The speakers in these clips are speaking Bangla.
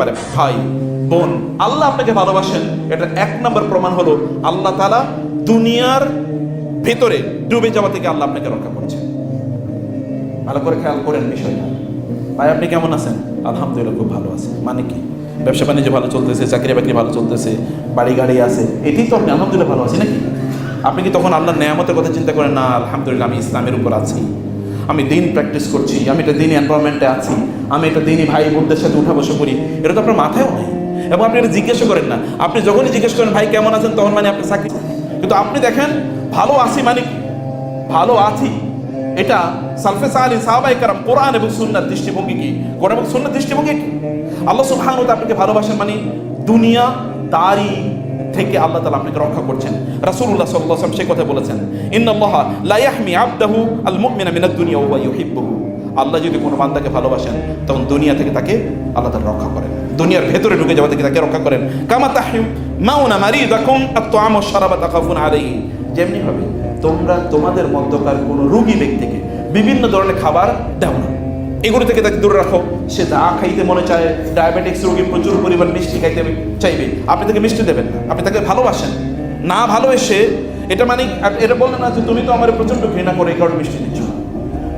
পারে। ভাই, বোন, আল্লাহ আপনাকে ভালোবাসেন। এটা এক নম্বর প্রমাণ হলো আল্লাহ তালা দুনিয়ার ভেতরে ডুবে যাওয়া থেকে আল্লাহ আপনাকে রক্ষা করছেন। ভালো করে খেয়াল করেন বিষয়টা। ভাই, আপনি কেমন আছেন? আলহামদুলিল্লাহ, খুব ভালো আছে। মানে কি? ব্যবসা বাণিজ্য ভালো চলতেছে, চাকরি বাকরি ভালো চলতেছে, বাড়ি গাড়ি আছে। এটাই তো আপনি আলহামদুলিল্লাহ ভালো আছে, নাকি? আপনি কি তখন আল্লাহর নেয়ামতের কথা চিন্তা করেন? না, আলহামদুলিল্লাহ, আমি ইসলামের উপর আছি। আমি দিন প্র্যাকটিস করছি, আমি এটা দিনই এনভারনমেন্টে আছি, আমি এটা দিনই ভাই বোনদের সাথে উঠা বসে করি, এটা তো আপনার মাথায়ও নেই। এবং আপনি এটা জিজ্ঞেসও করেন না। আপনি যখনই জিজ্ঞেস করেন, ভাই, কেমন আছেন? তখন মানে আপনি চাকরি কিন্তু আপনি দেখেন, ভালো আছি মানে? ভালো আছি। এটা সালফে সালি সাহাবাই কারাম কোরআন এবং সুন্নার দৃষ্টিভঙ্গি কি? কোরআন এবং সুন্নার দৃষ্টিভঙ্গি কি? আল্লাহ সুবহানাহু আপনাকে ভালোবাসেন মানে দুনিয়া দারি থেকে আল্লাহ তাআলা আপনাকে রক্ষা করছেন। আলাইহি ওয়াসাল্লাম সেই কথা বলেছেন, ইন্নাল্লাহ লা ইয়াহমি আবদাহু আল মুমিনা মিনাদ দুনিয়া ওয়া ইউহিব্বুহু। আল্লাহ যদি কোনো বান্দাকে ভালোবাসেন, তখন দুনিয়া থেকে তাকে আল্লাহ তাআলা রক্ষা করেন। দুনিয়ার ভেতরে ঢুকে যাওয়া থেকে তাকে রক্ষা করেন। কামা তাহিম মাউনা মারিদাকুম আত-তাআম ওয়াশ শারাবা তাখাফুন আলাইহি। যেমনি হবে তোমরা তোমাদের মধ্যকার কোনো রোগী ব্যক্তিকে বিভিন্ন ধরনের খাবার দাও না। এগুলো থেকে তাকে দূরে রাখো। সে যা খাইতে মনে চায় ডায়াবেটিক্স রোগী প্রচুর পরিমাণ মিষ্টি খাইতে চাইবে। আপনি তাকে মিষ্টি দেবেন আপনি তাকে ভালোবাসেন। না ভালোবেসে, এটা মানে এটা বললেন না যে তুমি তো আমার প্রচণ্ড ঘৃণা করে এই কারণে মিষ্টি দিচ্ছ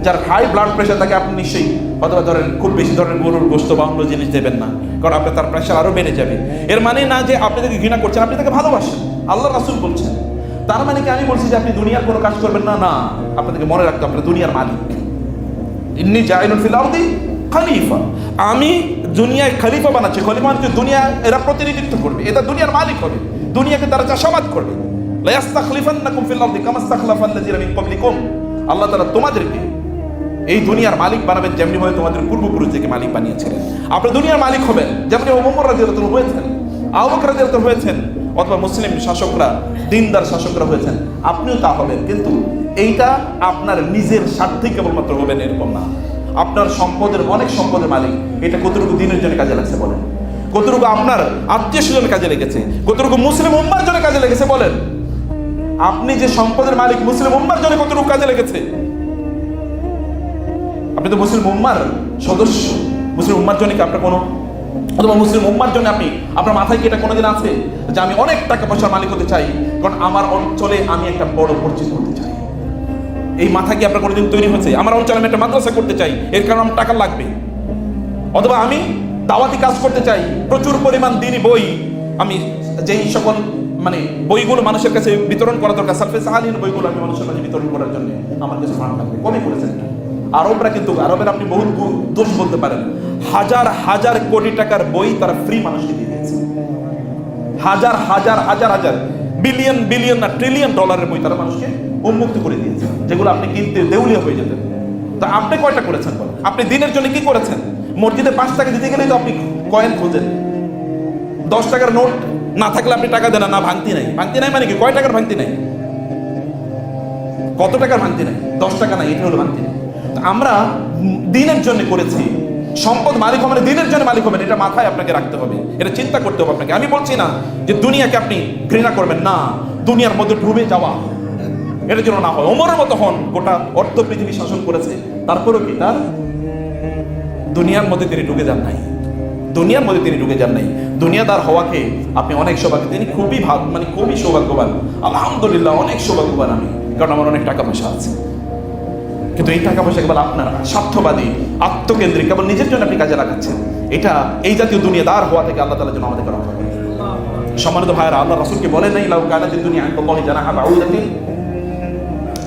যার হাই ব্লাড প্রেশার তাকে আপনি নিশ্চয়ই, অথবা ধরেন খুব বেশি ধরনের গরুর গোস্ত বা অন্য জিনিস দেবেন না। কারণ আপনার তার প্রেশার আরও বেড়ে যাবে। এর মানে না যে আপনি তাকে ঘৃণা করছেন, আপনি তাকে ভালোবাসেন। আল্লাহ রাসুল বলছেন। তার মানে কি? আমি বলছি যে আপনি দুনিয়ার কোনো কাজ করবেন না না। আপনাদেরকে মনে রাখতে আপনার দুনিয়ার মালিক। ইন্নি জাইনুল ফিল আরদি খলিফা। আমি দুনিয়ায় খলিফা বানাচ্ছি। খলিফা মানে দুনিয়া, এরা প্রতিনিধিত্ব করবে। এটা দুনিয়ার মালিক হবে। দুনিয়াকে তারা চাষাবাদ করবে। লায়াস্তাখলিফান্নাকুম ফিল আরদি কামা ইস্তাখলাফাল্লাযিনা মিন ক্বাবলিকুম। আল্লাহ তাআলা তোমাদেরকে এই দুনিয়ার মালিক বানাবেন যেমনি ভাবে তোমাদের পূর্বপুরুষ মালিক বানিয়েছিলেন। আপনি দুনিয়ার মালিক হবেন। যেমনি ওমর রাদিয়াল্লাহু হয়েছেন। আবু বকর রাদিয়াল্লাহু হয়েছেন। অথবা মুসলিম শাসকরা, দিনদার শাসকরা হয়েছেন। আপনিও তা হবেন। কিন্তু এইটা আপনার নিজের স্বার্থে কেবলমাত্র হবেন এরকম না। আপনার সম্পদের, অনেক সম্পদের মালিক, এটা কতটুকু দিনের জন্য কাজে লাগছে বলেন? কতটুকু আপনার আত্মীয় স্বজনের কাজে লেগেছে? কতটুকু মুসলিম উম্মার জন্য কাজে লেগেছে বলেন? আপনি যে সম্পদের মালিক, মুসলিম উম্মার জন্য কতটুকু কাজে লেগেছে? আপনি তো মুসলিম উম্মার সদস্য। মুসলিম উম্মার জন্য কি আপনার কোনো? অথবা মুসলিম উম্মার জন্য আপনি, আপনার মাথায় কি এটা কোনোদিন আছে? যে আমি অনেক টাকা পয়সার মালিক হতে চাই, কারণ আমার অঞ্চলে আমি একটা বড় পরিচিত হতে চাই। এই মাথা কি আপনার কোনোদিন তৈরি হয়েছে? আমার অঞ্চলে আমি একটা মাদ্রাসা করতে চাই, এর কারণে আমার টাকা লাগবে। অথবা আমি দাওয়াতি কাজ করতে চাই, প্রচুর পরিমাণ দিনই বই, আমি যেই সকল মানে বইগুলো মানুষের কাছে বিতরণ করা দরকার সালফে সাহালিন বইগুলো আমি মানুষের কাছে বিতরণ করার জন্য আমার কাছে ফান্ড লাগবে। কমে করেছেন আরবরা কিন্তু, আরবের আপনি বহু দোষ বলতে পারেন। হাজার হাজার কোটি টাকার বই তারা ফ্রি মানুষকে দিয়ে দিয়েছে। হাজার হাজার হাজার হাজার বিলিয়ন বিলিয়ন না ট্রিলিয়ন ডলারের বই তারা মানুষকে উন্মুক্ত করে দিয়েছে যেগুলো আপনি কিনতে দেউলিয়া হয়ে যেতেন। তা আপনি কয়টা করেছেন বলেন আপনি দিনের জন্য কি করেছেন? মসজিদে পাঁচ টাকা দিতে গেলেই তো আপনি কয়েন খোঁজেন। দশ টাকার নোট না থাকলে আপনি টাকা দেন না, ভাঙতি নাই। ভাঙতি নাই মানে কি? কয় টাকার ভাঙতি নাই? কত টাকার ভাঙতি নাই? দশ টাকা নাই এটা হলো ভাঙতি নাই। আমরা দিনের জন্য করেছি। সম্পদ মালিক হবেন দিনের জন্য মালিক হবেন এটা মাথায় আপনাকে রাখতে হবে। এটা চিন্তা করতে হবে আপনাকে। আমি বলছি না যে দুনিয়াকে আপনি ঘৃণা করবেন না। দুনিয়ার মধ্যে ডুবে যাওয়া। এটার জন্য না হয়। ওমরের মতো হন, গোটা অর্থ পৃথিবী শাসন করেছে। তারপরেও কি তার? দুনিয়ার মধ্যে তিনি ঢুকে যান নাই। দুনিয়ার মধ্যে তিনি ঢুকে যান নাই। দুনিয়াদার হওয়াকে আপনি অনেক সৌভাগ্য তিনি খুবই ভাগ মানে খুবই সৌভাগ্যবান। আলহামদুলিল্লাহ অনেক সৌভাগ্যবান আমি, কারণ আমার অনেক টাকা পয়সা আছে। কিন্তু এই টাকা পয়সা কেবল আপনার স্বার্থবাদী, আত্মকেন্দ্রিক, কেবল নিজের জন্য আপনি কাজে লাগাচ্ছেন। এটা এই জাতীয় দুনিয়াদার হওয়া থেকে আল্লাহ তালা যেন আমাদেরকে রক্ষা সম্মানিত ভাইরা আল্লাহ রাসুলকে বলে নাই, লাউ কানাতিদ দুনিয়া আনতাল্লাহি জানাহা বাউদাতিন।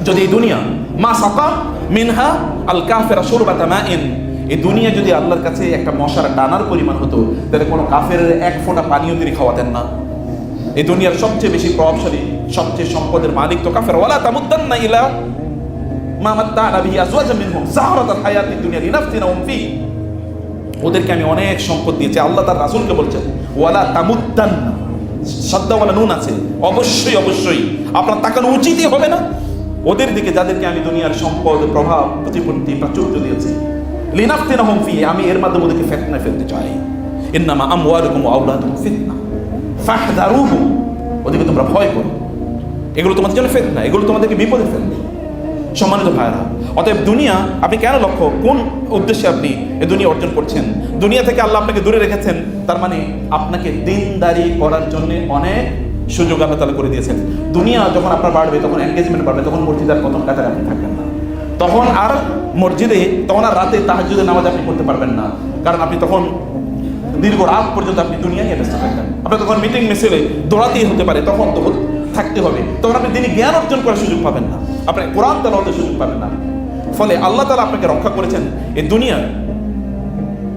যদি এই দুনিয়া, মা সাকা মিনহা আল কাফেরা শুরবাতা মাইন। এই দুনিয়া যদি আল্লাহর কাছে একটা মশার ডানার পরিমাণ হতো, তাহলে কোনো কাফের এক ফোঁটা পানীয় তিনি খাওয়াতেন না। এই দুনিয়ার সবচেয়ে বেশি প্রভাবশালী, সবচেয়ে সম্পদের মালিক তো কাফের। ওয়ালা ইলা মা দুনিয়া লিনাফতিনাহুম ফি। ওদেরকে আমি অনেক সম্পদ দিয়েছি। আল্লাহ তার রাসূলকে বলছেন, ওয়ালা তামুদ্দান্না। সাদ্দাওয়ালা নুন আছে। অবশ্যই অবশ্যই। আপনার তাকানো উচিতই হবে না। ওদের দিকে যাদেরকে আমি দুনিয়ার সম্পদ, প্রভাব, প্রতিপত্তি, প্রাচুর্য দিয়েছি লিনাফতিনা ফি আমি এর মাধ্যমে ওদেরকে ফেতনায় ফেলতে চাই। ইন্নামা আমওয়ালুকুম ওয়া আওলাদুকুম ফিতনা। ফাহদারুহু ওদেরকে তোমরা ভয় করো। এগুলো তোমাদের জন্য ফেতনা, এগুলো তোমাদেরকে বিপদে ফেলবে। সম্মানিত ভাইরা অতএব দুনিয়া, আপনি কেন লক্ষ্য, কোন উদ্দেশ্যে আপনি এ দুনিয়া অর্জন করছেন? দুনিয়া থেকে আল্লাহ আপনাকে দূরে রেখেছেন, তার মানে আপনাকে দিনদারি করার জন্য অনেক সুযোগ আল্লাহ তালা করে দিয়েছেন। দুনিয়া যখন আপনার বাড়বে, তখন এঙ্গেজমেন্ট বাড়বে, তখন মসজিদের প্রথম কাতারে আপনি থাকবেন না। তখন আর মসজিদে, তখন আর রাতে তাহাজুদের নামাজ আপনি করতে পারবেন না। কারণ আপনি তখন দীর্ঘ রাত পর্যন্ত আপনি দুনিয়া নিয়ে ব্যস্ত থাকবেন। আপনার তখন মিটিং মিছিলে দৌড়াতেই হতে পারে, তখন তো থাকতে হবে। তখন আপনি দিনই জ্ঞান অর্জন করার সুযোগ পাবেন না। আপনি কোরআন তালাওয়াতের সুযোগ পাবেন না। ফলে আল্লাহ তালা আপনাকে রক্ষা করেছেন। এই দুনিয়ার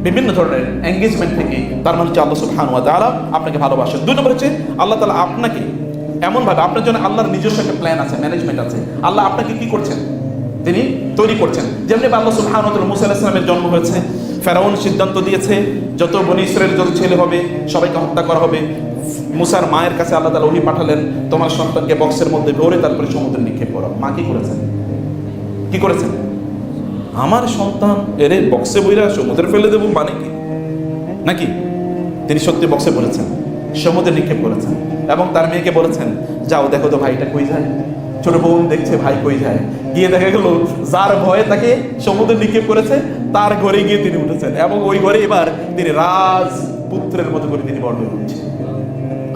বিভিন্ন ধরনের এঙ্গেজমেন্ট থেকে তার মানে হচ্ছে আল্লাহ সুবহান ওয়া তাআলা আপনাকে ভালোবাসেন। দুই নম্বর হচ্ছে আল্লাহ তাআলা আপনাকে এমনভাবে আপনার জন্য আল্লাহর নিজস্ব একটা প্ল্যান আছে ম্যানেজমেন্ট আছে। আল্লাহ আপনাকে কি করছেন? তিনি তৈরি করছেন। যেমনি আল্লাহ সুবহান ওয়া তাআলা মুসা আলাইহিস জন্ম হয়েছে, ফেরাউন সিদ্ধান্ত দিয়েছে, যত বনি ইসরায়েল যত ছেলে হবে, সবাইকে হত্যা করা হবে। মুসার মায়ের কাছে আল্লাহ তাআলা ওহী পাঠালেন, তোমার সন্তানকে বক্সের মধ্যে ভরে তারপরে সমুদ্রে নিক্ষেপ করো। মা কি করেছেন? কি করেছেন? আমার সন্তান এরে বক্সে বইরা সমুদ্রে ফেলে দেবো মানে কি? নাকি? তিনি সত্যি বক্সে বলেছেন সমুদ্রে নিক্ষেপ করেছেন এবং তার মেয়েকে বলেছেন, যাও, দেখো তো ভাইটা কই যায়? ছোট বোন দেখছে ভাই কই যায়? গিয়ে দেখা গেল, যার ভয়ে তাকে সমুদ্রে নিক্ষেপ করেছে, তার ঘরে গিয়ে তিনি উঠেছেন এবং ওই ঘরে এবার তিনি রাজ পুত্রের মতো করে তিনি বড় হয়ে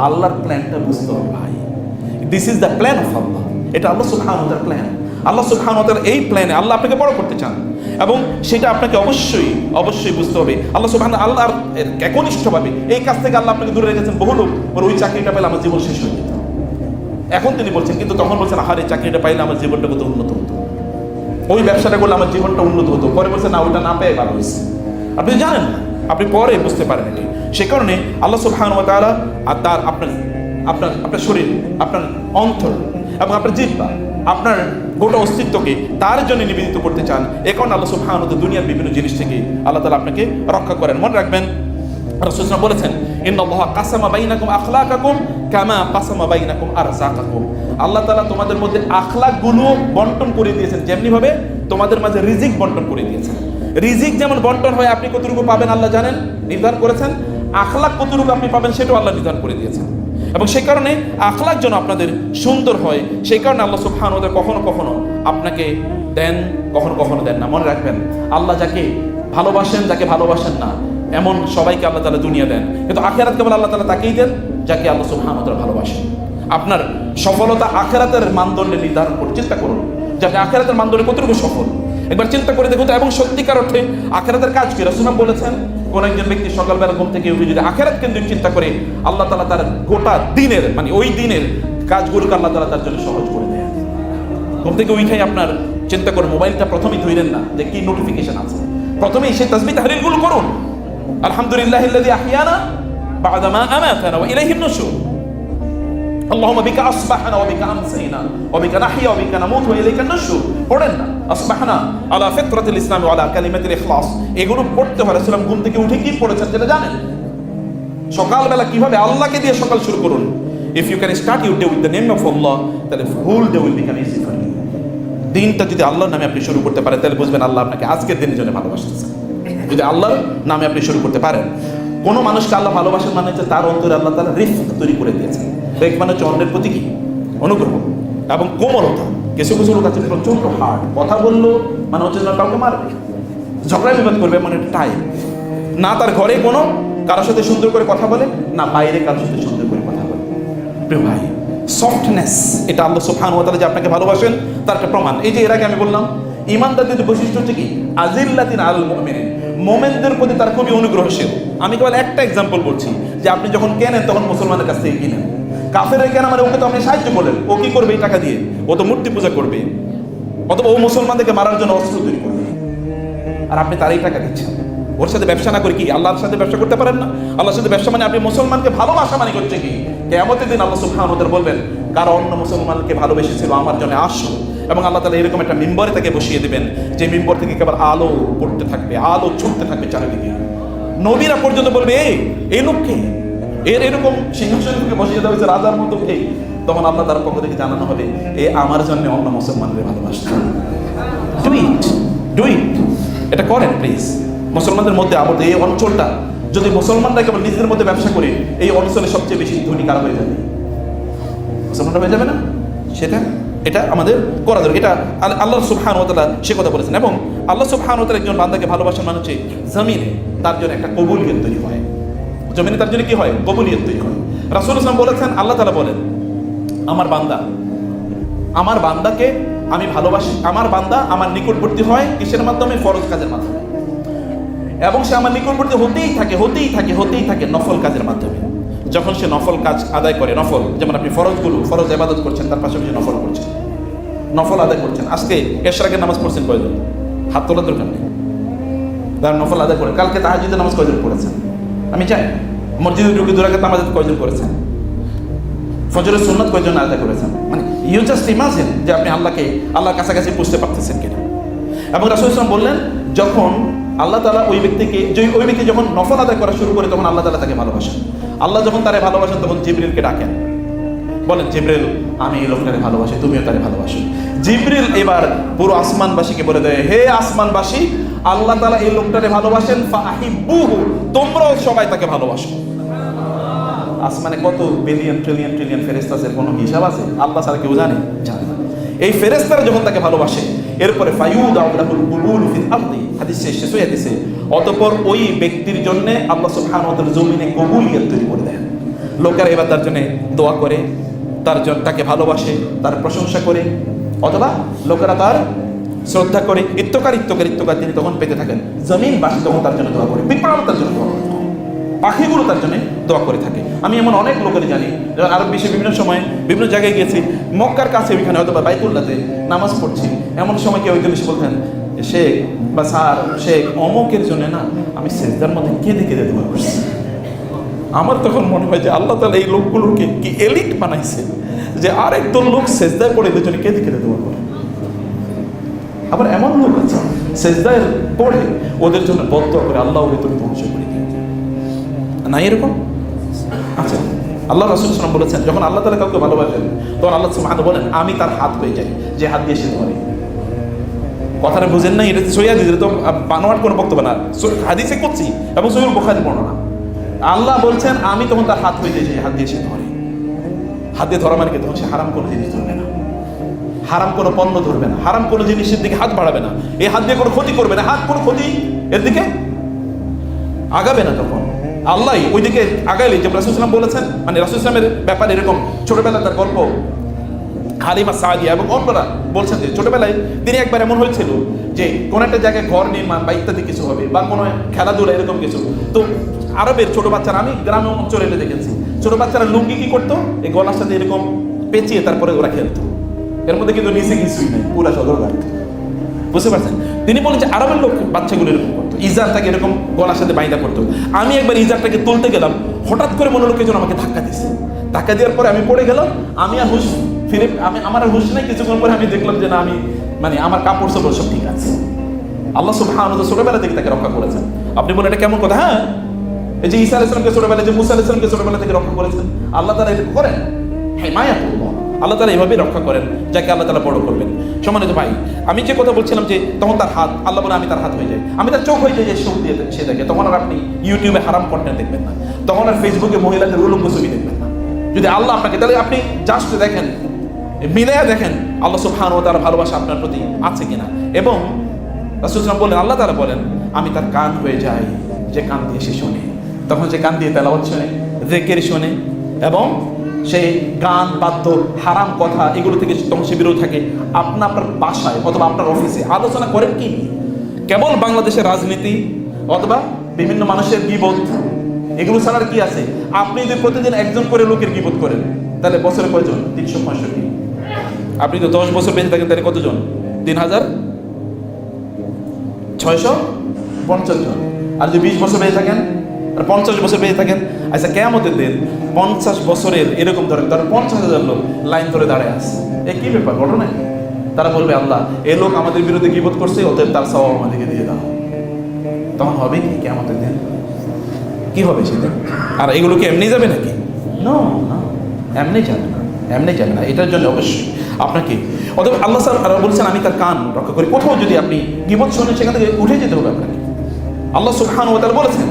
আল্লাহর প্ল্যানটা বুঝতে হবে ভাই। This is the plan of Allah এটা আল্লাহ সুবহানাহু প্ল্যান আল্লাহ সুবহানাহু এই প্ল্যানে আল্লাহ আপনাকে বড় করতে চান। এবং সেটা আপনাকে অবশ্যই অবশ্যই বুঝতে হবে। আল্লাহ সুবহান আল্লাহর একনিষ্ঠভাবে এই কাজ থেকে আল্লাহ আপনাকে দূরে রেখেছেন বহু লোক, ওর ওই চাকরিটা পেলে আমার জীবন শেষ হয়ে যেত। এখন তিনি বলছেন, কিন্তু তখন বলছেন, আহারে চাকরিটা পাইলে আমার জীবনটা কত উন্নত হতো। ওই ব্যবসাটা করলে আমার জীবনটা উন্নত হতো। পরে বলছে, না, ওইটা না পেয়ে ভালো হয়েছে। আপনি জানেন আপনি পরে বুঝতে পারেন এটি। সে কারণে আল্লাহ সুবহানাহু ওয়া তাআলা আর তার আপনার আপনার আপনার শরীর, আপনার অন্তর এবং আপনার জিব্বা আপনার গোটা অস্তিত্বকে তার জন্য নিবেদিত করতে চান, এ কারণে আল্লাহ সুবহানাহু দুনিয়ার বিভিন্ন জিনিস থেকে আল্লাহ তাআলা আপনাকে রক্ষা করেন। মনে রাখবেন বলেছেন কাসামা বাইনাকুম আখলাকাকুম কামা কাসামা বাইনাকুম আল্লাহ তোমাদের মধ্যে আখলাকগুলো বন্টন করে দিয়েছেন যেমনি ভাবে তোমাদের মাঝে রিজিক বন্টন করে দিয়েছেন। রিজিক যেমন বন্টন হয়, আপনি কতটুকু পাবেন আল্লাহ জানেন, নির্ধারণ করেছেন, আখলাক কতটুকু আপনি পাবেন, সেটাও আল্লাহ নির্ধারণ করে দিয়েছেন। এবং সেই কারণে আখলাক যেন আপনাদের সুন্দর হয়, সেই কারণে আল্লাহ সুবহান ওদের কখনো কখনো আপনাকে দেন, কখনো কখনো দেন না। মনে রাখবেন, আল্লাহ যাকে ভালোবাসেন যাকে ভালোবাসেন না, এমন সবাইকে আল্লাহ তালা দুনিয়া দেন। কিন্তু আখেরাত কেবল আল্লাহ তালা তাকেই দেন, যাকে আল্লাহ সুবহান ওদের ভালোবাসেন। আপনার সফলতা আখেরাতের মানদণ্ডে নির্ধারণ করে চিন্তা করুন যে আপনি আখেরাতের মানদণ্ডে কতটুকু সফল। একবার চিন্তা করে দেখুন তো, এবং সত্যিকার অর্থে আখেরাতের কাজ কি? রসুলাম বলেছেন, কোন একজন ব্যক্তি সকালবেলা ঘুম থেকে উঠে যদি আখেরাত কেন্দ্রিক চিন্তা করে, আল্লাহ তালা তার গোটা দিনের মানে ওই দিনের কাজগুলোকে আল্লাহ তালা তার জন্য সহজ করে দেয় ঘুম থেকে উঠেই আপনার চিন্তা করে মোবাইলটা প্রথমেই ধরেন না, যে কি নোটিফিকেশন আছে। প্রথমেই সেই তাসবি তাহরিরগুলো করুন। আলহামদুলিল্লাহ ইল্লাযী আহইয়ানা বা'দা মা আমাতানা ওয়া ইলাইহিন নুশুর اللهم بك اصبحنا وبك امسينا وبك نحيا وبك نموت واليك النشور পড়েন না আসবাহনা আলা ফিতরাতিল ইসলাম ওয়া আলা কালিমাতিল ইখলাস এগুলো পড়তে হয় রাসূলুল্লাহ ঘুম থেকে উঠে কি পড়েছেন যেটা জানেন সকালবেলা কিভাবে আল্লাহকে দিয়ে সকাল শুরু করুন if you can start your day with the name of Allah তাহলে whole day will become easy for you দিনটা যদি আল্লাহর নামে আপনি শুরু করতে পারেন তাহলে বুঝবেন আল্লাহ আপনাকে আজকের দিনের জন্য ভালোবাসতেছেন যদি আল্লাহর নামে আপনি শুরু করতে পারেন কোনো মানুষকে আল্লাহ ভালোবাসেন মানে হচ্ছে তার অন্তরে আল্লাহ তালা রিফ তৈরি করে দিয়েছেন রেখ মানে হচ্ছে অন্যের প্রতি কি? অনুগ্রহ এবং কোমলতা। কিছু কিছু লোক আছে প্রচণ্ড হার্ড কথা বলল মানে হচ্ছে না কাউকে মারবে। ঝগড়া বিবাদ করবে মানে টাইম না তার ঘরে কোনো, কারোর সাথে সুন্দর করে কথা বলে, না বাইরে কারোর সাথে সুন্দর করে কথা বলে। প্রিয় ভাই সফটনেস এটা আল্লাহ ওয়া তাআলা যে আপনাকে ভালোবাসেন, তার একটা প্রমাণ। এই যে এর আগে আমি বললাম ইমানদারদের বৈশিষ্ট্য হচ্ছে কি? আজিল্লাতিন আল মুমিনিন। মোমেনদের প্রতি তার খুবই অনুগ্রহশীল। আমি কেবল একটা এক্সাম্পল বলছি, যে আপনি যখন কেনেন, তখন মুসলমানের কাছ থেকে কিনেন। কাফের কেনা মানে ওকে তো আপনি সাহায্য করলেন? ও কি করবে এই টাকা দিয়ে? ও তো মূর্তি পূজা করবে। অথবা ও মুসলমানদেরকে মারার জন্য অস্ত্র তৈরি করবে। আর আপনি তারই টাকা দিচ্ছেন। ওর সাথে ব্যবসা না করে কি আল্লাহর সাথে ব্যবসা করতে পারেন না? আল্লাহর সাথে ব্যবসা মানে আপনি মুসলমানকে ভালোবাসা মানে করছে কি? কেমতের দিন আল্লাহ সুবহানাহু বলবেন, কারও অন্য মুসলমানকে ভালোবেসেছিল আমার জন্য আসো। এবং আল্লাহ তালা এরকম একটা মেম্বরে তাকে বসিয়ে দেবেন, যে মেম্বর থেকে কেবল আলো পড়তে থাকবে, আলো ছুটতে থাকবে চারিদিকে। নবীরা পর্যন্ত বলবে এই লোককে এর এরকম সিংহাসন থেকে বসিয়ে দেওয়া হয়েছে রাজার মতো কে তখন আল্লাহ তার পক্ষ থেকে জানানো হবে, এ আমার জন্য অন্য মুসলমানদের ভালোবাসে। ডু ইট এটা করেন প্লিজ মুসলমানদের মধ্যে আবদ্ধ। এই অঞ্চলটা, যদি মুসলমানরা কেবল নিজেদের মধ্যে ব্যবসা করে, এই অঞ্চলে সবচেয়ে বেশি ধনী কারা হয়ে যাবে? মুসলমানরা হয়ে যাবে না? সেটা, এটা আমাদের করা দরকার। এটা আল- আল্লাহ সুবহান ওতালা সে কথা বলেছেন। এবং আল্লাহ সুবহান ওতালা একজন বান্দাকে ভালোবাসার মানে হচ্ছে জমিনে। তার জন্য একটা কবুলিয়ত তৈরি হয়। জমিনে তার জন্য কি হয়? কবুলিয়ত তৈরি হয়। রাসুল ইসলাম বলেছেন, আল্লাহ তালা বলেন, আমার বান্দা, আমার বান্দাকে আমি ভালোবাসি, আমার বান্দা আমার নিকটবর্তী হয় কিসের মাধ্যমে? ফরজ কাজের মাধ্যমে। এবং সে আমার নিকটবর্তী হতেই থাকে হতেই থাকে হতেই থাকে নফল কাজের মাধ্যমে। যখন সে নফল কাজ আদায় করে, নফল, যেমন আপনি ফরজগুলো ফরজ ইবাদত করছেন, তার পাশাপাশি নফল করছেন, নফল আদায় করছেন। আজকে এশরাকের নামাজ পড়ছেন কয়জন? হাত তোলার দরকার নেই। তার নফল আদায় করে, কালকে তাহাজিদের নামাজ কয়জন পড়েছেন? আমি চাই মসজিদে ঢুকে দুরাকে নামাজ কয়জন করেছেন? ফজরের সুন্নত কয়জন আদায় করেছেন? মানে ইউ জাস্ট ইমাজিন যে আপনি আল্লাহকে, আল্লাহর কাছাকাছি বুঝতে পারতেছেন কিনা। এবং রাসুল ইসলাম বললেন, যখন আল্লাহ তালা ওই ব্যক্তিকে, যে ওই ব্যক্তি যখন নফল আদায় করা শুরু করে, তখন আল্লাহ তালা তাকে ভালোবাসেন। আল্লাহ যখন তারে ভালোবাসেন, তখন জিবরিলকে ডাকেন। বলেন, জিবরিল, আমি এই লোকটারে ভালোবাসি, তুমিও তারে ভালোবাসো। জিবরিল এবার পুরো আসমানবাসীকে বলে দেয়, হে আসমানবাসী আল্লাহ তালা এই লোকটারে ভালোবাসেন তোমরাও সবাই তাকে ভালোবাসো। আসমানে কত বিলিয়ন ট্রিলিয়ন ট্রিলিয়ন ফেরেস্তাসের কোনো হিসাব আছে? আল্লাহ ছাড়া কেউ জানে? জানে এই ফেরেস্তারা যখন তাকে ভালোবাসে, এরপরে ফায়ুদ আউলাহুল কুবুল ফিল আরদি সই হাদিসে অতঃপর ওই ব্যক্তির জন্য আল্লাহ সুবহানাহু ওয়া তাআলা জমিনে কবুলিয়ত তৈরি করে দেন। লোকেরা এবার তার জন্য দোয়া করে, তার তাকে ভালোবাসে, তার প্রশংসা করে, অথবা লোকেরা তার শ্রদ্ধা করে ইত্যকার ইত্যকার ইত্যকার তিনি তখন পেতে থাকেন। জমিন বাসী তখন তার জন্য দোয়া করে পিঁপড়াও তার জন্য দোয়া করে। পাখিগুলো তার জন্য দোয়া করে থাকে। আমি এমন অনেক লোকের জানি আরব বিশ্বে বিভিন্ন সময় বিভিন্ন জায়গায় গিয়েছি, মক্কার কাছে ওইখানে হয়তো বা বাইতুল্লাতে নামাজ পড়ছি। এমন সময় কেউ এসে বলতেন শেখ বা স্যার, শেখ, অমকের জন্য না আমি সেজদার মধ্যে কেঁদে কেঁদে দোয়া করছি। আমার তখন মনে হয় যে আল্লাহ তালা এই লোকগুলোকে কি এলিট বানাইছে যে আর একদল লোক সেজদায় পড়ে এদের জন্য কেঁদে কেঁদে দোয়া করে। আবার এমন লোক আছে সেজদায় পড়ে ওদের জন্য বদ্ধ করে আল্লাহ ভেতরে ধ্বংস করে না এরকম? আচ্ছা আল্লাহ রাসুল সালাম বলেছেন, যখন আল্লাহ তালা কাউকে ভালোবাসেন, তখন আল্লাহ সুবহান বলেন, আমি তার হাত হয়ে যাই, যে হাত দিয়ে সে ধরে। কথাটা বুঝেন না এটা সৈয়া দিদি তো বানোয়ার কোনো বক্তব্য না। হাদিসে করছি, এবং সৈয়ুল বোখারি বর্ণনা। আল্লাহ বলছেন, আমি তখন তার হাত হয়ে যাই, যে হাত দিয়ে সে ধরে। হাত দিয়ে ধরা মানে কি? তখন সে হারাম কোনো জিনিস ধরবে না। হারাম কোনো পণ্য ধরবে না, হারাম কোনো জিনিসের দিকে হাত বাড়াবে না, এই হাত দিয়ে কোনো ক্ষতি করবে না, হাত কোনো ক্ষতি এর দিকে আগাবে না তখন। আল্লাহ ওইদিকে আগাইলে, যে রাসুলাম বলেছেন মানে রাসুলামের ব্যাপারে এরকম ছোটবেলা তার গল্প হালিমা সাদিয়া এবং অন্যরা বলছেন যে ছোটবেলায় তিনি একবার এমন হয়েছিল যে কোনো একটা জায়গায় ঘর নির্মাণ বা ইত্যাদি কিছু হবে বা কোনো খেলাধুলা এরকম কিছু। তো আরবের ছোট বাচ্চারা, আমি গ্রামে অঞ্চলে দেখেছি, ছোট বাচ্চারা লুঙ্গি কি করতো? এই গলার সাথে এরকম পেঁচিয়ে তারপরে ওরা খেলতো। এর মধ্যে কিন্তু নিচে কিছুই নেই, পুরা সদর রাখতো বুঝতে পারছেন? তিনি বলেন যে আরবের লোক বাচ্চাগুলো এরকম করতো, ইজারটাকে এরকম গলার সাথে বাইদা করতো। আমি একবার ইজারটাকে তুলতে গেলাম, হঠাৎ করে মনে লোকের জন্য আমাকে ধাক্কা দিছে ধাক্কা দেওয়ার পরে আমি পড়ে গেলাম, আমি আর হুশ ফিরে, আমি, আমার আর হুশ নাই, কিছুক্ষণ পরে আমি দেখলাম যে না, আমি মানে আমার কাপড় চোপড় সব ঠিক আছে। আল্লাহ সুবহানাহু তাআলা ছোটবেলা থেকে তাকে রক্ষা করেছেন। আপনি বলেন, এটা কেমন কথা? হ্যাঁ? এই যে ঈসা আলাইহিস সালামকে ছোটবেলা যে মুসা আলাইহিস ছোটবেলা থেকে রক্ষা করেছেন, আল্লাহ তাআলা এটা করেন। হেমায়াতুল্লাহ। আল্লাহ তালা এভাবে রক্ষা করেন, যাকে আল্লাহ তালা বড় করবেন। সমানিত ভাই, আমি যে কথা বলছিলাম যে তখন তার হাত, আল্লাহ বলে আমি তার হাত হয়ে যাই। আমি তার চোখ হয়ে যাই যে চোখ দিয়ে সে দেখে। তখন আর আপনি ইউটিউবে হারাম কন্টেন্ট দেখবেন না। তখন আর ফেসবুকে মহিলাদের উলঙ্গ ছবি দেখবেন না। যদি আল্লাহ আপনাকে, তাহলে আপনি জাস্ট দেখেন, মিলাইয়া দেখেন, আল্লাহ সুবহান ও তার ভালোবাসা আপনার প্রতি আছে কিনা। এবং রাসুলাম বলেন, আল্লাহ তারা বলেন, আমি তার কান হয়ে যাই, যে কান দিয়ে সে শোনে। তখন যে কান দিয়ে তেলাওয়াত শোনে রেকের শোনে, এবং সেই গান, বাদ্য, হারাম কথা, এগুলো থেকে তখন সে থাকে। আপনা আপনার বাসায় অথবা আপনার অফিসে। আলোচনা করেন কি? কেবল বাংলাদেশের রাজনীতি অথবা বিভিন্ন মানুষের বিবোধ এগুলো ছাড়া আর কি আছে? আপনি যদি প্রতিদিন একজন করে লোকের বিপদ করেন, তাহলে বছরে কয়জন? তিনশো পঁয়ষট্টি। আপনি তো দশ বছর বেঁচে থাকেন, তাহলে কতজন? তিন হাজার? ছয়শো? পঞ্চাশ জন। আর যদি বিশ বছর বেঁচে থাকেন আর পঞ্চাশ বছর বেঁচে থাকেন আচ্ছা কেমতের দিন পঞ্চাশ বছরের এরকম ধরেন ধরেন পঞ্চাশ হাজার লোক লাইন ধরে দাঁড়ায় আছে। এ কি ব্যাপার, ঘটনা? তারা বলবে, আল্লাহ, এ লোক আমাদের বিরুদ্ধে গিবোধ করছে? অতএব তার সব আমাদেরকে দিয়ে দাও। তখন হবে কি কেমতের দিন? কি হবে সেদিন? আর এগুলো কি এমনি যাবে নাকি? নো এমনি যাবে না, এমনি যাবে না। এটার জন্য অবশ্যই আপনাকে, অতএব আল্লাহ স্যার বলছেন, আমি তার কান রক্ষা করি। কোথাও যদি আপনি বিপদ শোনেন সেখান থেকে উঠে যেতে হবে আপনাকে। আল্লাহ সুবহান ও তার বলেছেন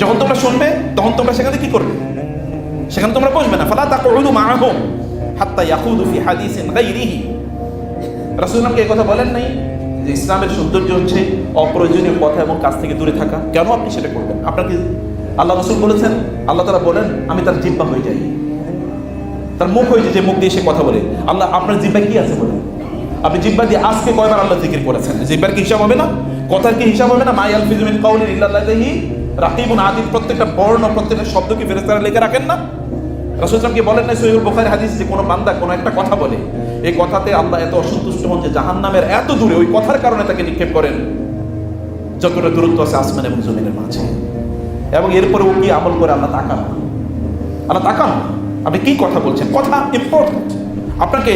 যখন তোমরা শুনবে, তখন তোমরা সেখানে কি করবে? সেখানে তোমরা বসবে না। ফালা তাকউদু মাআহুম হাত্তা ইয়াকুদু ফি হাদিসিন গায়রিহি রাসূলুল্লাহকে এই কথা বলেন নাই যে ইসলামের সৌন্দর্য হচ্ছে অপ্রয়োজনীয় কথা এবং কাজ থেকে দূরে থাকা। কেন আপনি সেটা করবেন? আপনাকে আল্লাহ রসুল বলেছেন, আল্লাহ তারা বলেন, আমি তার জিব্বা হয়ে যাই। তার মুখ হয়েছে যে মুখ দিয়ে সে কথা বলে। আল্লাহ, আপনার জিব্বা কি আছে বলে আপনি জিব্বা দিয়ে আজকে কয়বার আল্লাহ জিকির করেছেন? জিব্বার কি হিসাব হবে না? কথার কি হিসাব হবে না? মাই আলফিজমিন কাউলিন ইল্লাল্লাহি রাকিবুন আদিদ প্রত্যেকটা বর্ণ, প্রত্যেকটা শব্দ কি ফেরেশতারা লিখে রাখেন না? রাসূল কি বলেন না সহিহুল বুখারী হাদিস যে কোনো বান্দা কোনো একটা কথা বলে, এই কথাতে আল্লাহ এত অসন্তুষ্ট হন যে জাহান্নামের এত দূরে ওই কথার কারণে তাকে নিক্ষেপ করেন। যতটা দূরত্ব আছে আসমান এবং জমিনের মাঝে। এবং এরপরে ও কি আমল করে আল্লাহ তাকান? আল্লাহ তাকান। আপনি কি কথা বলছেন? কথা ইম্পর্টেন্ট আপনাকে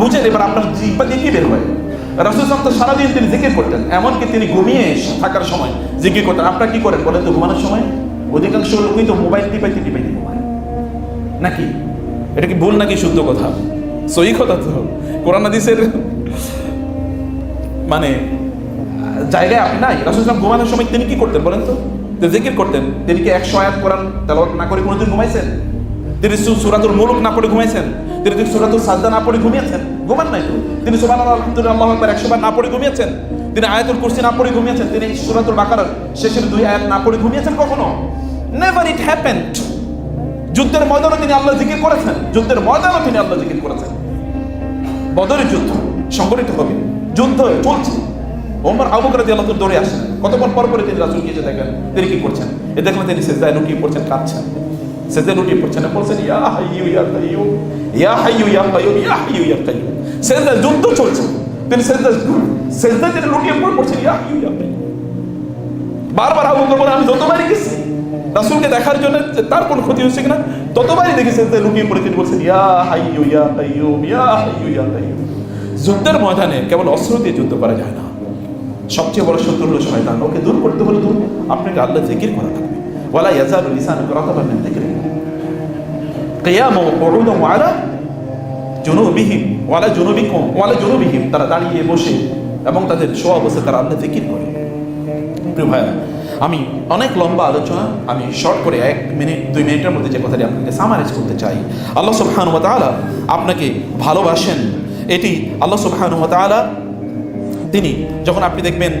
বুঝেন, এবার আপনার জিব্বা দিয়ে কি বের হয়? রাসুল তো সারাদিন তিনি জিকির করতেন। এমনকি তিনি ঘুমিয়ে থাকার সময় জিকির করতেন। আপনারা কি করেন বলেন তো, ঘুমানোর সময়? অধিকাংশ লোকই তো মোবাইল টিপাইতে টিপাইতে ঘুমায়। নাকি? এটা কি ভুল নাকি শুদ্ধ কথা? সই কথা তো। কোরআন, হাদিসের মানে জায়গায় আপনি নাই। রাসুল ইসলাম ঘুমানোর সময় তিনি কি করতেন বলেন তো? তিনি জিকির করতেন। তিনি কি একশো আয়াত কোরআন তেলাওয়াত না করে কোনোদিন ঘুমাইছেন? তিনি সুরাতুল মুলুক না পড়ে ঘুমাইছেন? তিনি তিনি সুরাতুল সাজদা না পড়ে ঘুমিয়েছেন? ঘুমান নাই তো? তিনি সুবান আলহামদুলিল্লাহ আকবার একশো বার না পড়ে ঘুমিয়েছেন। তিনি আয়াতুল কুরসি না পড়ে ঘুমিয়েছেন। তিনি সুরাতুল বাকারার শেষের দুই আয়াত না পড়ে ঘুমিয়েছেন কখনো? নেভার ইট হ্যাপেন্ড যুদ্ধের ময়দানে তিনি আল্লাহ জিকির করেছেন। যুদ্ধের ময়দানে তিনি আল্লাহ জিকির করেছেন। বদরের যুদ্ধ সংগঠিত হবে। যুদ্ধ চলছে। ওমর, আবু বকর রাদিয়াল্লাহু আনহু দৌড়ে আসেন। কতক্ষণ পর পরে তিনি রাসূল গিয়ে দেখেন, তিনি কি করছেন? এ দেখলেন তিনি সেজদায় লুটিয়ে পড়ছেন, কাঁদছেন। সেজদায় লুটিয়ে পড়ছেন বলছেন ইয়া হাইয়ু ইয়া কাইয়ুম ইয়া হাইয়ু ইয়া কাইয়ুম ইয়া হাইয়ু ইয়া কাইয়ুম সেজদায় যুদ্ধ চলছে তিনি সেজদায় সেজদায় তিনি লুটিয়ে পড়ে পড়ছেন ইয়া হাইয়ু ইয়া বারবার আবু বকর আমি যতবারই গেছি রাসূলকে দেখার জন্য তার কোনো ক্ষতি হয়েছে কিনা ততবারই দেখি সেজদায় লুটিয়ে পড়ে তিনি বলছেন ইয়া হাইয়ু ইয়া কাইয়ুম ইয়া হাইয়ু ইয়া কাইয়ুম যুদ্ধের ময়দানে কেবল অস্ত্র দিয়ে যুদ্ধ করা যায় না সবচেয়ে বড় শত্রু হলো শয়তান ওকে দূর করতে হলে দূর আপনাকে আল্লাহ জিকির করা লাগবে ওয়ালা ইয়াজালু লিসানুকা রাতাবান মিন যিকরিল্লাহ কিয়ামা ওয়া কুউদা ওয়া আলা জুনুবিহিম ওয়ালা জুনুবিকুম ওয়ালা জুনুবিহিম তারা দাঁড়িয়ে বসে এবং তাদের শোয়া অবস্থায় তারা আল্লাহ জিকির করে। প্রিয় আমি অনেক লম্বা আলোচনা, আমি শর্ট করে এক মিনিট দুই মিনিটের মধ্যে যে কথাটি আপনাকে সামারাইজ করতে চাই। আল্লাহ সুবহানাহু ওয়া তাআলা আপনাকে ভালোবাসেন। এটি আল্লাহ সুবহানাহু ওয়া তাআলা, তিনি যখন আপনি দেখবেন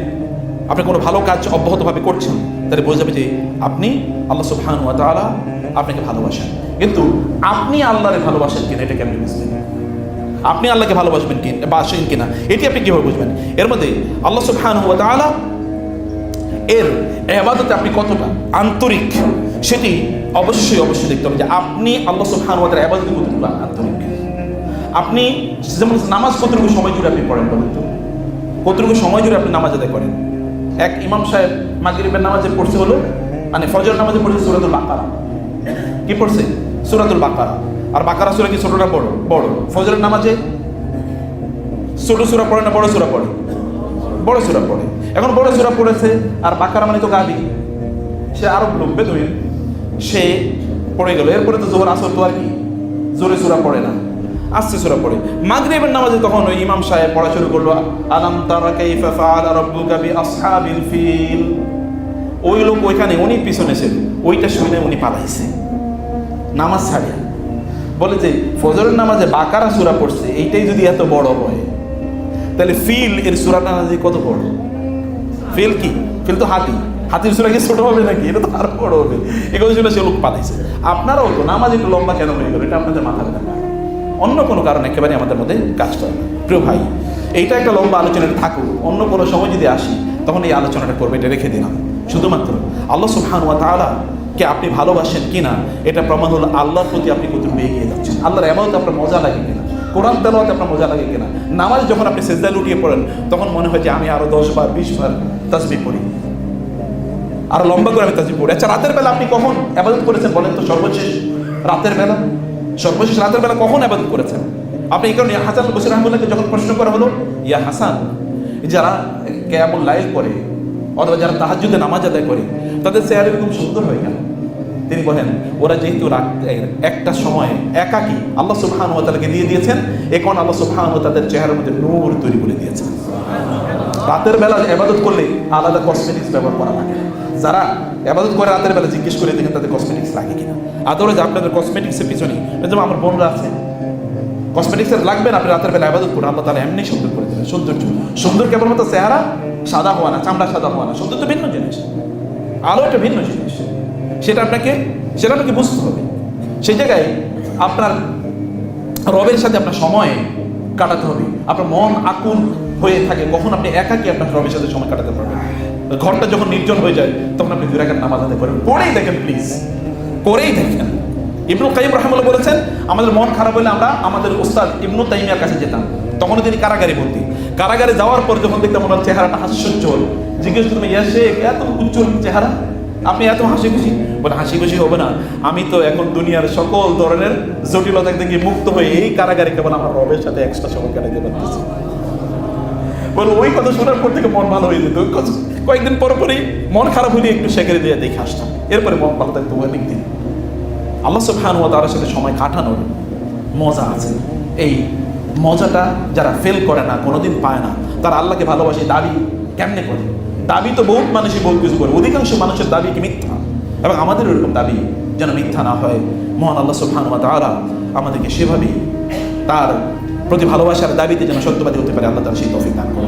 আপনি কোনো ভালো কাজ অব্যাহতভাবে করছেন তাহলে বোঝা যাবে যে আপনি আল্লাহ সুবহানাহু ওয়া তাআলা আপনাকে ভালোবাসেন। কিন্তু আপনি আল্লাহরে ভালোবাসেন কিনা এটা কেমনি বুঝবেন? আপনি আল্লাহকে ভালোবাসবেন কি বাসেন কিনা? এটি আপনি কীভাবে বুঝবেন? এর মধ্যে আল্লাহ সুবহানাহু ওয়া তাআলা এর এবাদতে আপনি কতটা আন্তরিক, সেটি অবশ্যই অবশ্যই দেখতে হবে যে আপনি আল্লাহ সুবহানাহু ওয়া তাআলা এবাদতে কতটুকু আন্তরিক। আপনি যেমন নামাজ কতটুকু সময় জুড়ে আপনি পড়েন বলেন তো? কতটুকু সময় জুড়ে আপনি নামাজ আদায় করেন? এক ইমাম সাহেব মাগরিবের নামাজে পড়ছে হলো মানে ফজর নামাজে পড়ছে সুরাতুল বাকারা। কি পড়ছে? সুরাতুল বাকারা। আর বাকারা সূরা কি ছোটটা বড়? বড়। ফজরের নামাজে ছোট সুরা পড়ে না বড় সুরা পড়ে? বড় সূরা পড়ে। এখন বড় সূরা পড়েছে, আর বাকারা মানে তো গাবি সে আরও লোক বেদুইন সে পড়ে গেল। এরপরে তো জোর আসর তো আর কি? জোরে সুরা পড়ে না। আস্তে সূরা পড়ে। মাগরিবের নামাজে তখন ওই ইমাম সাহেব পড়া শুরু করল, আলাম তারা কাইফা ফাআলা রাব্বুকা বিআসহাবিল ফিল? ওই লোক ওইখানে, উনি পিছনে ছিল। ওইটা শুনে উনি পালাইছে। নামাজ ছাড়িয়া। বলে যে, ফজরের নামাজে বাকারা সূরা পড়ছে, এইটাই যদি এত বড় হয়, তাহলে ফিল এর সূরাটা নামাজে কত বড় ফিল কি? ফিল তো হাতি। হাতির সুরা কি ছোট হবে নাকি? এটা তো আরও বড় হবে। এগুলো ছিল সে লোক পাঠাইছে আপনারাও তো নামাজ একটু লম্বা কেন হয়ে গেল? এটা আপনাদের মাথা ব্যথা। অন্য কোনো কারণ একেবারে আমাদের মধ্যে কাজ করে না। প্রিয় ভাই, এইটা একটা লম্বা আলোচনাটা থাকুক অন্য কোনো সময় যদি আসি, তখন এই আলোচনাটা করবে এটা রেখে দিলাম। শুধুমাত্র আল্লাহ সুবহান ওয়া তাআলা কে আপনি ভালোবাসেন কিনা, এটা প্রমাণ হলো আল্লাহর প্রতি আপনি কতটুকু এগিয়ে যাচ্ছেন। আল্লাহর এমন আপনার মজা লাগে কিনা, কোরআন তেলাওয়াতে আপনার মজা লাগে কিনা। নামাজ যখন আপনি সেজদা লুটিয়ে পড়েন, তখন মনে হয় যে আমি আরও দশ বার, বিশ বার তাসবিহ পড়ি। আর লম্বা করে আমি তাসবিহ পড়ি। আচ্ছা রাতের বেলা আপনি কখন আবাদত করেছেন বলেন তো সর্বশেষ? রাতের বেলা? সর্বশেষ রাতের বেলা কখন আবাদত করেছেন? আপনি এই কারণে হাসান বসির রহমুল্লাহকে যখন প্রশ্ন করা হলো, ইয়া হাসান, যারা কেমন লাইল করে, অথবা যারা তাহাজ্জুদে নামাজ আদায় করে, তাদের চেহারা এরকম সুন্দর হয়ে গেল তিনি বলেন, ওরা যেহেতু একটা সময় একাকি, আল্লাহ সুবহান ওয়া তাআলাকে দিয়ে দিয়েছেন এখন আল্লাহ সুবহান ওয়া তাদের চেহারার মধ্যে নূর তৈরি করে দিয়েছেন। রাতের বেলা এবাদত করলে আলাদা কসমেটিক্স ব্যবহার করা লাগে। যারা এবাদত করে রাতের বেলা জিজ্ঞেস করে দেখেন তাদের কসমেটিক্স লাগে কিনা। আদরে যে আপনাদের কসমেটিক্সের পিছনে যেমন আমার বোনরা আছে কসমেটিক্সের লাগবে না, আপনি রাতের বেলা আবাদত করুন, আল্লাহ তালা এমনি সুন্দর করে দেবেন সৌন্দর্য সুন্দর কেবলমাত্র চেহারা, সাদা হওয়া না, চামড়া সাদা হওয়া না, সুন্দর তো ভিন্ন জিনিস। আলো একটা ভিন্ন জিনিস। সেটা আপনাকে সেটা আপনাকে বুঝতে হবে। সেই জায়গায় আপনার রবের সাথে আপনার সময় কাটাতে হবে। আপনার মন, আকুল হয়ে থাকে, কখন আপনি একাকি আপনার রবের সাথে সময় কাটাতে পারবেন? ঘরটা যখন নির্জন হয়ে যায়, তখন আপনি দুই রাখার নামাজ আদায় করেন। পড়েই দেখেন প্লিজ করেই দেখেন। ইবনুল কাইম রহমুল্লাহ বলেছেন, আমাদের মন খারাপ হলে আমরা আমাদের ওস্তাদ ইবনু তাইমিয়ার কাছে যেতাম। তখনও তিনি কারাগারে ভর্তি। কারাগারে যাওয়ার পর যখন দেখতাম ওনার চেহারাটা হাস্যোজ্জ্বল, জিজ্ঞেস করতাম ইয়াসে এত উজ্জ্বল চেহারা? আপনি এত হাসি খুশি বলে হাসি খুশি হবে না। আমি তো এখন দুনিয়ার সকল ধরনের জটিলতা থেকে মুক্ত হয়ে এই কারাগারে কেবল আমার রবের সাথে এক্সট্রা সময় কাটাতে পারতেছি। বলে ওই কথা শোনার পর থেকে মন ভালো হয়ে যেত। কয়েকদিন পর পরেই মন খারাপ হলে একটু সেখানে দিয়ে দেখে আসতাম। এরপরে মন ভালো থাকতো অনেক দিন। আল্লাহ সুবহানাহু ওয়া তাআলার সাথে সময় কাটানোর মজা আছে। এই মজাটা যারা ফেল করে না, কোনোদিন পায় না, তারা আল্লাহকে ভালোবাসে, দাবি কেমনে করে? দাবি তো বহুত মানুষই বহুত কিছু করে। অধিকাংশ মানুষের দাবি কি মিথ্যা? এবং আমাদের এরকম দাবি যেন মিথ্যা না হয়। মহান আল্লাহ সুবহানাহু ওয়া তাআলা আমাদেরকে সেভাবেই তার প্রতি ভালোবাসার দাবিতে যেন সত্যবাদী হতে পারে, আল্লাহ তার সেই তৌফিক দান করুন।